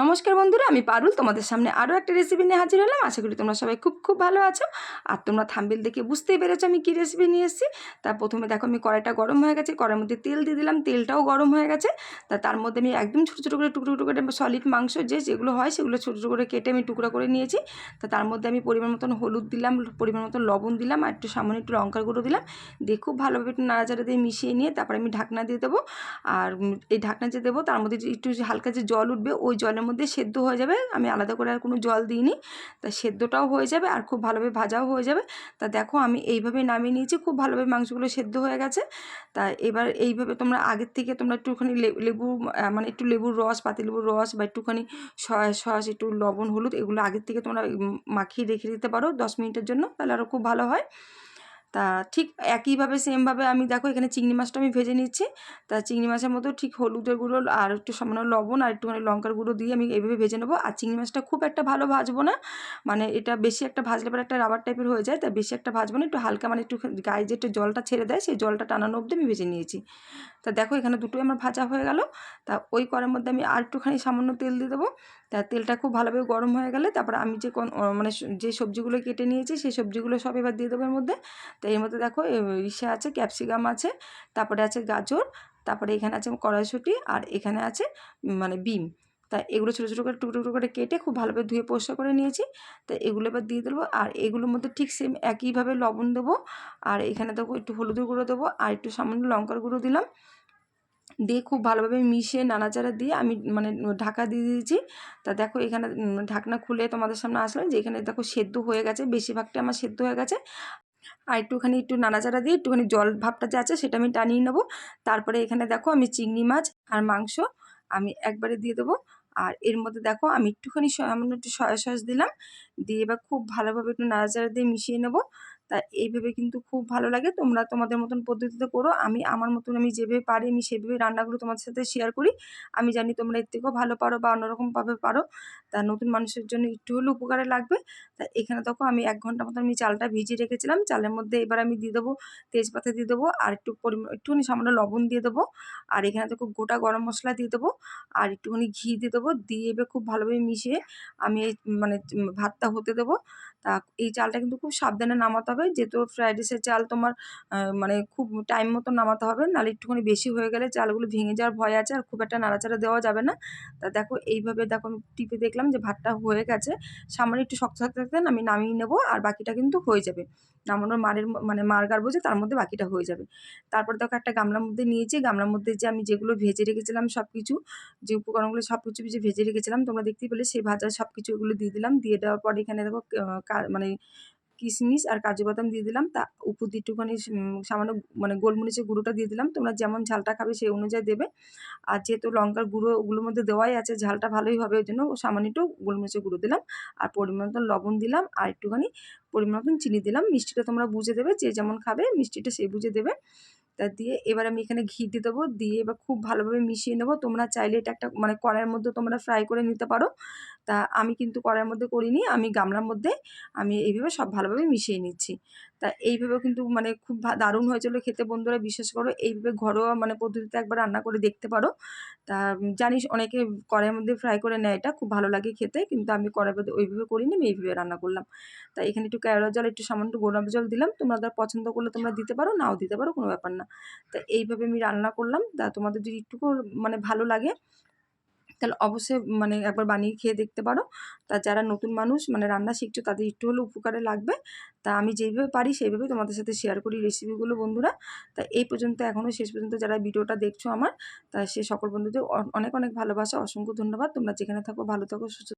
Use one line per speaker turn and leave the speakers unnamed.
নমস্কার বন্ধুরা, আমি পারুল। তোমাদের সামনে আরও একটা রেসিপি নিয়ে হাজির হলাম। আশা করি তোমরা সবাই খুব খুব ভালো আছো। আর তোমরা থাম্বেল দেখে বুঝতেই পেরেছ আমি কী রেসিপি নিয়ে এসেছি। তা প্রথমে দেখো, আমি কড়াইটা গরম হয়ে গেছে। কড়াইয়ের মধ্যে তেল দিয়ে দিলাম। তেলটাও গরম হয়ে গেছে। তা তার মধ্যে আমি একদম ছোটো ছোটো করে টুকরো টুকরো করে সলিড মাংস যে যেগুলো হয় সেগুলো ছোটো ছোটো করে কেটে আমি টুকরো করে নিয়েছি। তা তার মধ্যে আমি পরিমাণ মতন হলুদ দিলাম, পরিমাণ মতন লবণ দিলাম আর একটু সামান্য একটু লঙ্কার গুঁড়ো দিলাম। দিয়ে খুব ভালোভাবে একটু নাড়াচাড়া দিয়ে মিশিয়ে নিয়ে তারপরে আমি ঢাকনা দিয়ে দেবো। আর এই ঢাকনা যে দেবো তার মধ্যে যে একটু হালকা যে জল উঠবে, ওই জলের মধ্যে সেদ্ধ হয়ে যাবে। আমি আলাদা করে আর কোনো জল দিইনি। তা সেদ্ধটাও হয়ে যাবে আর খুব ভালোভাবে ভাজাও হয়ে যাবে। তা দেখো আমি এইভাবে নামিয়ে নিয়েছি, খুব ভালোভাবে মাংসগুলো সেদ্ধ হয়ে গেছে। তা এবার এইভাবে তোমরা আগের থেকে তোমরা একটুখানি লেবু মানে একটু লেবুর রস পাতিলেবুর রস বা একটুখানি সয়া সস একটু লবণ, হলুদ এগুলো আগের থেকে তোমরা মাখিয়ে রেখে দিতে পারো দশ মিনিটের জন্য, তাহলে আরও খুব ভালো হয়। তা ঠিক একইভাবে সেমভাবে আমি দেখো এখানে চিংড়ি মাছটা আমি ভেজে নিচ্ছি। তা চিংড়ি মাছের মতো ঠিক হলুদের গুঁড়ো আর একটু সামান্য লবণ আর একটুখানি লঙ্কার গুঁড়ো দিয়ে আমি এইভাবে ভেজে নেব। আর চিংড়ি মাছটা খুব একটা ভালো ভাজবো না মানে এটা বেশি একটা ভাজলে পরে একটা রাবার টাইপের হয়ে যায় তা বেশি একটা ভাজবো না, একটু হালকা মানে একটু গায়ে যে একটু জলটা ছেড়ে দেয়, সেই জলটা টানানো অবধি আমি ভেজে নিয়েছি। তা দেখো এখানে দুটোই আমার ভাজা হয়ে গেল। তা ওই করার মধ্যে আমি আর একটুখানি সামান্য তেল দিয়ে দেবো। তা তেলটা খুব ভালোভাবে গরম হয়ে গেলে তারপর আমি যে মানে যে সবজিগুলো কেটে নিয়েছি, সেই সবজিগুলো সব এবার দিয়ে দেবো এর মধ্যে। তো এর মধ্যে দেখো ইসে আছে ক্যাপসিকাম আছে, তারপরে আছে গাজর, তারপরে এখানে আছে কড়াইশুঁটি, আর এখানে আছে মানে বিম। তা এগুলো ছোটো ছোটো করে, টুকরো টুকরো করে কেটে খুব ভালোভাবে ধুয়ে পরিষ্কার করে নিয়েছি। তো এগুলো এবার দিয়ে দেবো, আর এগুলোর মধ্যে ঠিক সেম একইভাবে লবণ দেবো। আর এখানে দেবো একটু হলুদের গুঁড়ো দেবো, আর একটু সামান্য লঙ্কার গুঁড়ো দিলাম। দিয়ে খুব ভালোভাবে মিশিয়ে নাড়াচাড়া দিয়ে আমি মানে ঢাকা দিয়ে দিয়েছি। তা দেখো, এখানে ঢাকনা খুলে তোমাদের সামনে আসলাম যে, এখানে দেখো সেদ্ধ হয়ে গেছে বেশিরভাগটা আমার সেদ্ধ হয়ে গেছে। আর একটুখানি একটু নাড়াচাড়া দিয়ে একটুখানি জল ভাবটা যে আছে সেটা আমি টানিয়ে নেব। তারপরে এখানে দেখো আমি চিংড়ি মাছ আর মাংস আমি একবারে দিয়ে দেবো। আর এর মধ্যে দেখো আমি একটুখানি সামান্য একটু সয়া সস দিলাম। দিয়ে এবার খুব ভালোভাবে একটু নাড়াচাড়া দিয়ে মিশিয়ে নেব। তা এইভাবে কিন্তু খুব ভালো লাগে। তোমরা তোমাদের মতন পদ্ধতিতে করো। আমি আমার মতন আমি যেভাবে পারি, আমি সেভাবে রান্নাগুলো তোমাদের সাথে শেয়ার করি। আমি জানি তোমরা এর থেকেও ভালো পারো বা অন্যরকমভাবে পারো। তা নতুন মানুষের জন্য একটু হলেও উপকারে লাগবে। তা এখানে দেখো আমি এক ঘণ্টা মতো আমি চালটা ভিজিয়ে রেখেছিলাম। চালের মধ্যে এবার আমি দিয়ে দেবো তেজপাতা দিয়ে দেবো আর একটু পরিমাণ, একটুখানি সামান্য লবণ দিয়ে দেবো। আর এখানে দেখো গোটা গরম মশলা দিয়ে দেবো আর একটুখানি ঘি দিয়ে দেবো। দিয়ে এবার খুব ভালোভাবে মিশিয়ে আমি মানে ভাতটা হতে দেবো। তা এই চালটা কিন্তু খুব সাবধানে নামাতে হবে। যেহেতু ফ্রাইড রাইসের চাল তোমার মানে খুব টাইম মতো নামাতে হবে। নাহলে একটুখানি বেশি হয়ে গেলে চালগুলো ভেঙে যাওয়ার ভয় আছে আর খুব একটা নাড়াচাড়া দেওয়া যাবে না। তা দেখো, এইভাবে দেখো আমি টিপে দেখলাম যে ভাতটা হয়ে গেছে। সামান্য একটু শক্ত থাকতে থাকতে আমি নামিয়ে নেব আর বাকিটা কিন্তু হয়ে যাবে। নামানোর মারের মানে মার গাড়বো যে তার মধ্যে বাকিটা হয়ে যাবে। তারপর দেখো একটা গামলার মধ্যে নিয়েছি। গামলার মধ্যে যে আমি যেগুলো ভেজে রেখেছিলাম সব কিছু যে উপকরণগুলো সব কিছু যে ভেজে রেখেছিলাম, তোমরা দেখতেই পেলে সেই ভাজা সব কিছু এগুলো দিয়ে দিলাম। দিয়ে দেওয়ার পর এখানে দেখো মানে কিশমিশ আর কাজু বাদাম দিয়ে দিলাম। তা উপর দিয়ে একটুখানি সামান্য মানে গোলমরিচের গুঁড়োটা দিয়ে দিলাম। তোমরা যেমন ঝালটা খাবে সেই অনুযায়ী দেবে। আর যেহেতু লঙ্কার গুঁড়ো ওগুলোর মধ্যে দেওয়াই আছে, ঝালটা ভালোই হবে ওই জন্য সামান্য একটু গোলমরিচের গুঁড়ো দিলাম। আর পরিমাণ মতন লবণ দিলাম আর একটুখানি পরিমাণ মতন চিনি দিলাম। মিষ্টিটা তোমরা বুঝে দেবে, যে যেমন খাবে মিষ্টিটা সে বুঝে দেবে। তা দিয়ে এবার আমি এখানে ঘি দিয়ে দেবো। দিয়ে এবার খুব ভালোভাবে মিশিয়ে নেব। তোমরা চাইলে এটা একটা মানে কড়াইয়ের মধ্যে তোমরা ফ্রাই করে নিতে পারো। তা আমি কিন্তু কড়াইয়ের মধ্যে করিনি, আমি গামলার মধ্যে আমি এইভাবে সব ভালোভাবে মিশিয়ে নিচ্ছি। তা এইভাবেও কিন্তু মানে খুব দারুণ হয়েছিল খেতে। বন্ধুরা বিশ্বাস করো, এইভাবে ঘরোয়া মানে পদ্ধতিতে একবার রান্না করে দেখতে পারো। তা জানিস অনেকে কড়াইয়ের মধ্যে ফ্রাই করে নেয় এটা, খুব ভালো লাগে খেতে। কিন্তু আমি কড়াইয়ের মধ্যে ওইভাবে করিনি, আমি এইভাবে রান্না করলাম। তা এখানে একটু কেওড়া জল, একটু সামান্য গোলাপ জল দিলাম। তোমরা পছন্দ করলে তোমরা দিতে পারো, নাও দিতে পারো, কোনো ব্যাপার না। তা এইভাবে আমি রান্না করলাম। তা তোমাদের যদি একটুকু মানে ভালো লাগে তাহলে অবশ্যই মানে একবার বানিয়ে খেয়ে দেখতে পারো। তা যারা নতুন মানুষ মানে রান্না শিখছো, তাদের একটু হলেও উপকারে লাগবে। তা আমি যেইভাবে পারি সেইভাবে তোমাদের সাথে শেয়ার করি রেসিপিগুলো বন্ধুরা। তা এই পর্যন্ত, এখনও শেষ পর্যন্ত যারা ভিডিওটা দেখছ আমার, তা সে সকল বন্ধুদের অনেক অনেক ভালোবাসা, অসংখ্য ধন্যবাদ। তোমরা যেখানে থাকো, ভালো থাকো, সুস্থ